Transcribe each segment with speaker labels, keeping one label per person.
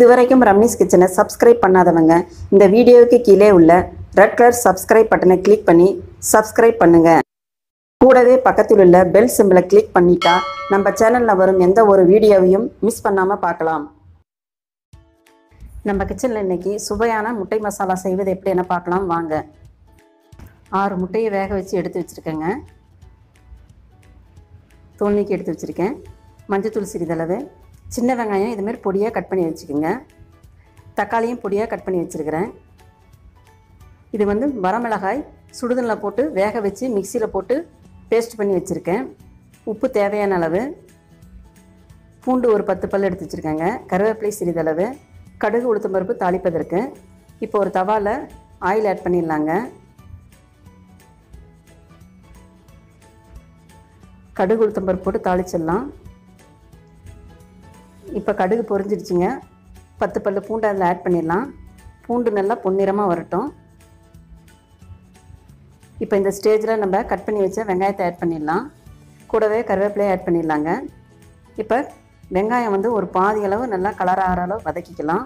Speaker 1: இதுவரைக்கும் ரம்னிஸ் கிச்சனை சப்ஸ்கிரைப் பண்ணாதவங்க இந்த வீடியோவுக்கு கீழே உள்ள ரெட் கலர் சப்ஸ்கிரைப் பட்டனை கிளிக் பண்ணி சப்ஸ்கிரைப் பண்ணுங்க. கூடவே பக்கத்தில் உள்ள பெல் சிம்பிளை கிளிக் பண்ணிட்டா நம்ம சேனலில் வரும் எந்த ஒரு வீடியோவையும் மிஸ் பண்ணாமல் பார்க்கலாம். நம்ம கிச்சனில் இன்னைக்கு சுவையான முட்டை மசாலா செய்வது எப்படி என்ன பார்க்கலாம் வாங்க. ஆறு முட்டையை வேக வச்சு எடுத்து வச்சுருக்கேங்க. தோல் நீக்கி எடுத்து வச்சுருக்கேன். மஞ்சள் தூள் சிறிதளவு. சின்ன வெங்காயம் இதுமாரி பொடியாக கட் பண்ணி வச்சுக்கோங்க. தக்காளியும் பொடியாக கட் பண்ணி வச்சுருக்கிறேன். இது வந்து வரமிளகாய் சுடுதலில் போட்டு வேக வச்சு மிக்சியில் போட்டு பேஸ்ட் பண்ணி வச்சுருக்கேன். உப்பு தேவையான அளவு. பூண்டு ஒரு பத்து பல் எடுத்து வச்சுருக்கேங்க. கருவேப்பிலை சிறிதளவு. கடுகு உளுத்தம் பருப்பு தாளிப்பதற்கு. இப்போ ஒரு தவாவில் ஆயில் ஆட் பண்ணிடலாங்க. கடுகு உளுத்தம் பருப்பு போட்டு தாளிச்சிடலாம். இப்போ கடுகு பொரிஞ்சிடுச்சிங்க. பத்து பல்லு பூண்டு அதில் ஆட் பண்ணிடலாம். பூண்டு நல்லா பொன்னிறமாக வரட்டும். இப்போ இந்த ஸ்டேஜில் நம்ம கட் பண்ணி வச்ச வெங்காயத்தை ஆட் பண்ணிடலாம். கூடவே கருவேப்பிலையை ஆட் பண்ணிடலாங்க. இப்போ வெங்காயம் வந்து ஒரு பாதி அளவு நல்லா கலர் ஆகிற அளவு வதக்கிக்கலாம்.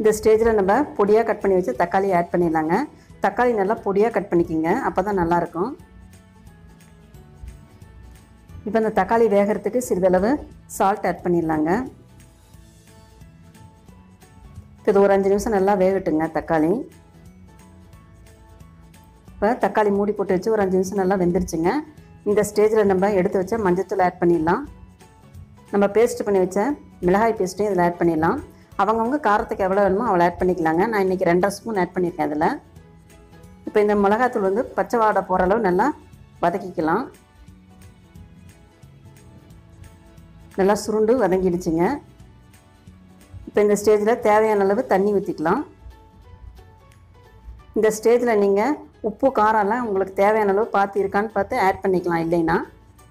Speaker 1: இந்த ஸ்டேஜில் நம்ம பொடியாக கட் பண்ணி வச்சு தக்காளி ஆட் பண்ணிடலாங்க. தக்காளி நல்லா பொடியாக கட் பண்ணிக்கிங்க. அப்போ தான் நல்லாயிருக்கும் இப்போ இந்த தக்காளி வேகிறதுக்கு சிறிதளவு சால்ட் ஆட் பண்ணிடலாங்க. இது ஒரு அஞ்சு நிமிஷம் நல்லா வேகட்டுங்க தக்காளி. இப்போ தக்காளி மூடி போட்டு வச்சு ஒரு அஞ்சு நிமிஷம் நல்லா வெந்துருச்சுங்க. இந்த ஸ்டேஜில் நம்ம எடுத்து வச்ச மஞ்சத்தூள் ஆட் பண்ணிடலாம். நம்ம பேஸ்ட் பண்ணி வச்ச மிளகாய் பேஸ்ட்டையும் இதில் ஆட் பண்ணிடலாம். அவங்கவுங்க காரத்துக்கு எவ்வளோ வேணுமோ அவ்வளோ ஆட் பண்ணிக்கலாங்க. நான் இன்றைக்கி ரெண்டரை ஸ்பூன் ஆட் பண்ணியிருக்கேன் அதில் இப்போ இந்த மிளகாத்தூள் வந்து பச்சை வாடை போகிற அளவு நல்லா வதக்கிக்கலாம். நல்லா சுருண்டு வதங்கிடுச்சுங்க. இப்போ இந்த ஸ்டேஜில் தேவையான அளவு தண்ணி ஊற்றிக்கலாம் இந்த ஸ்டேஜில் நீங்கள் உப்பு காரம்லாம் உங்களுக்கு தேவையான அளவு பார்த்து இருக்கான்னு பார்த்து ஆட் பண்ணிக்கலாம் இல்லைன்னா.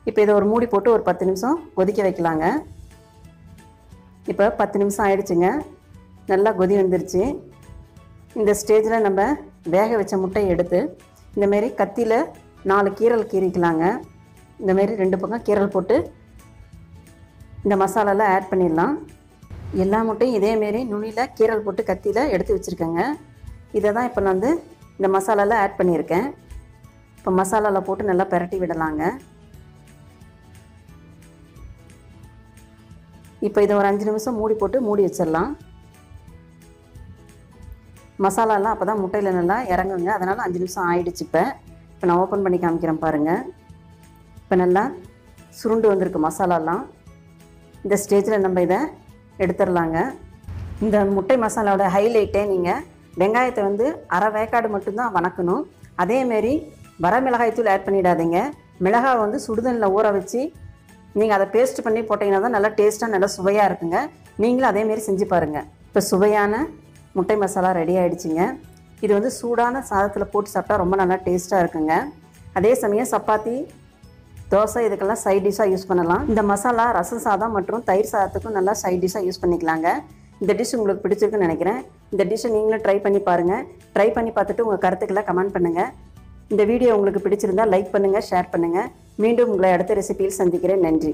Speaker 1: இப்போ இதை ஒரு மூடி போட்டு ஒரு பத்து நிமிஷம் கொதிக்க வைக்கலாங்க. இப்போ பத்து நிமிஷம் ஆயிடுச்சுங்க. நல்லா கொதி வந்துருச்சு. இந்த ஸ்டேஜில் நம்ம வேக வச்ச முட்டையை எடுத்து இந்தமாரி கத்தியில் நாலு கீரல் கீறிக்கலாங்க. இந்தமாரி ரெண்டு பக்கம் கீரல் போட்டு இந்த மசாலாலாம் ஆட் பண்ணிடலாம். எல்லா முட்டையும் இதேமாரி நுனியில் கீரல் போட்டு கத்தியில் எடுத்து வச்சுருக்கேங்க. இதை தான் இப்போ நான் வந்து இந்த மசாலாலாம் ஆட் பண்ணியிருக்கேன். இப்போ மசாலாவில் போட்டு நல்லா பிரட்டி விடலாங்க. இப்போ இதை ஒரு அஞ்சு நிமிஷம் மூடி போட்டு மூடி வச்சிடலாம். மசாலாலாம் அப்போ தான் முட்டையில் நல்லா இறங்குங்க. அதனால் அஞ்சு நிமிஷம் ஆயிடுச்சு இப்போ. இப்போ நான் ஓப்பன் பண்ணி காமிக்கிறேன் பாருங்கள் இப்போ நல்லா சுருண்டு வந்திருக்கு மசாலாலாம். இந்த ஸ்டேஜில் நம்ம இதை எடுத்துடலாங்க. இந்த முட்டை மசாலாவோட ஹைலைட்டே நீங்கள் வெங்காயத்தை வந்து அரை வேக்காடு மட்டும்தான் வணக்கணும். அதேமாரி வர மிளகாய் தூள் ஆட் பண்ணிடாதீங்க. மிளகாய் வந்து சுடுதண்ணில் ஊற வச்சு நீங்கள் அதை பேஸ்ட் பண்ணி போட்டிங்கன்னா தான் நல்லா டேஸ்ட்டாக நல்லா சுவையாக இருக்குங்க. நீங்களும் அதேமாரி செஞ்சு பாருங்கள் இப்போ சுவையான முட்டை மசாலா ரெடி ஆகிடுச்சிங்க இது வந்து சூடான சாதத்தில் போட்டு சாப்பிட்டா ரொம்ப நல்லா டேஸ்ட்டாக இருக்குங்க. அதே சமயம் சப்பாத்தி தோசை இதுக்கெல்லாம் சைட் டிஷ்ஷாக யூஸ் பண்ணலாம். இந்த மசாலா ரசம் சாதம் மற்றும் தயிர் சாதத்துக்கும் நல்லா சைட் டிஷ்ஷாக யூஸ் பண்ணிக்கலாங்க. இந்த டிஷ் உங்களுக்கு பிடிச்சிருக்குன்னு நினைக்கிறேன். இந்த டிஷ்ஷை நீங்களும் ட்ரை பண்ணி பாருங்கள் ட்ரை பண்ணி பார்த்துட்டு உங்கள் கருத்துக்களை கமெண்ட் பண்ணுங்கள் இந்த வீடியோ உங்களுக்கு பிடிச்சிருந்தா லைக் பண்ணுங்கள் ஷேர் பண்ணுங்கள் மீண்டும் உங்களை அடுத்த ரெசிபியில் சந்திக்கிறேன். நன்றி.